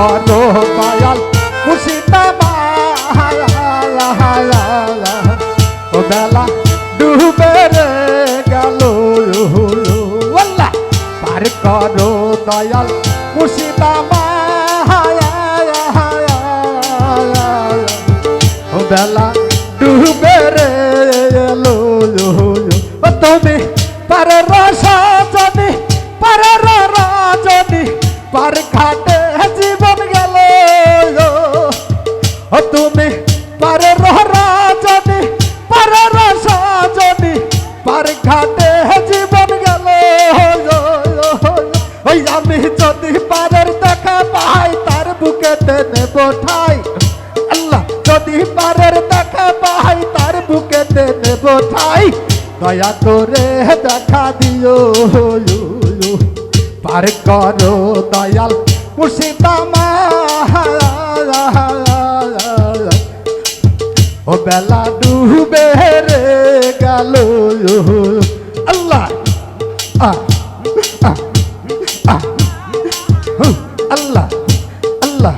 করো দয়াল মুসিতা ও বেলা ডুবে রে গেল পার করো দয়াল মুসিতা ও বেলা ডুবে রে ও তুমি পারে রসা যদি পারে রাজনী পার ঘাটে তুমি পারে রাজনী পারে রাজনী পার ঘাটে জীবন গেল ওই আমি যদি পারের দেখা পাই, তার বুকেতে নেব ঠাই আল্লাহ যদি পারের দেখা পাই, তার বুকেতে নেব ঠাই দয়া করে দেখা দিও পার করো দয়াল মুর্শিদামা বেলা ডুবে রে গেল আল্লাহ। আল্লাহ আল্লাহ।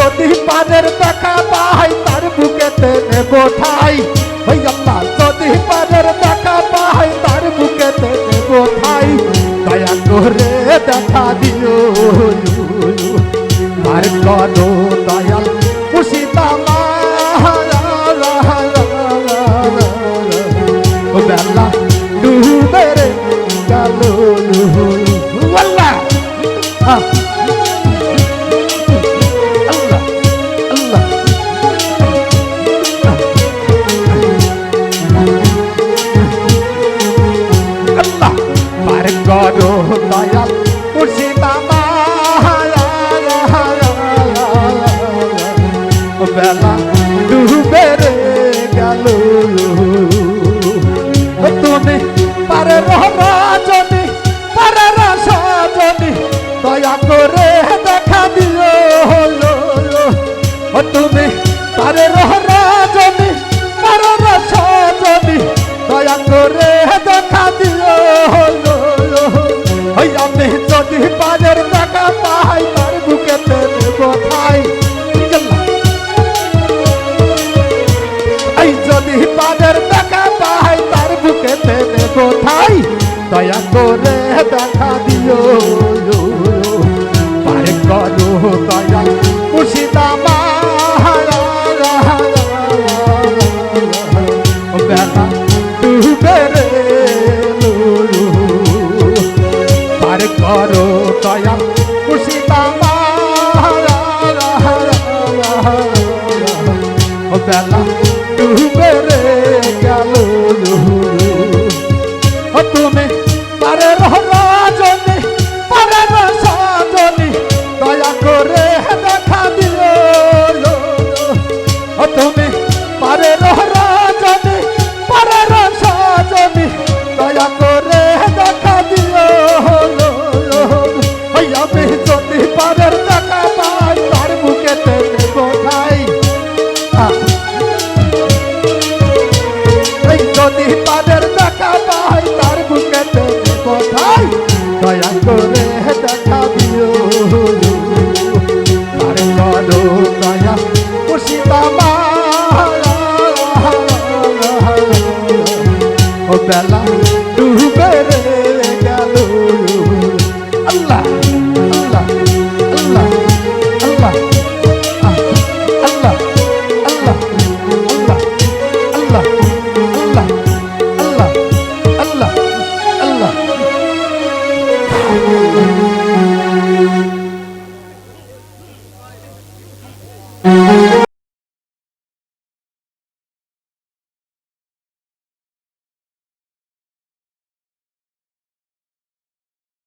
যদি পানের দেখা পাই, তার বুকেতে নেব ঠাই। ওই আল্লাহ যদি পানের দেখা পাই, তার বুকেতে নেব ঠাই। দয়া করে দেখা দিও, আর করো দয়াল, খুশিতা বেলা, ডুবে রে গেল। আল্লাহ বেলা ডুবে রে গেল। তুমি পারে রহরাজনী পারে রাজনী দয়া করে দেখা দিও তুমি পারে রহরাজনী পারে রাজনী দয়া করে দেখা দিও আমি যদি পারের দয়া করে দেখা দিও, পারে করো দয়া মুর্শিদা বেলা ডুবে রে পার করো দয়া মুর্শিদা বেলা ডুবে রে গেল। দয়া করে দেখা দিও। আরে করো দয়া খুশি বাবা। ও বেলা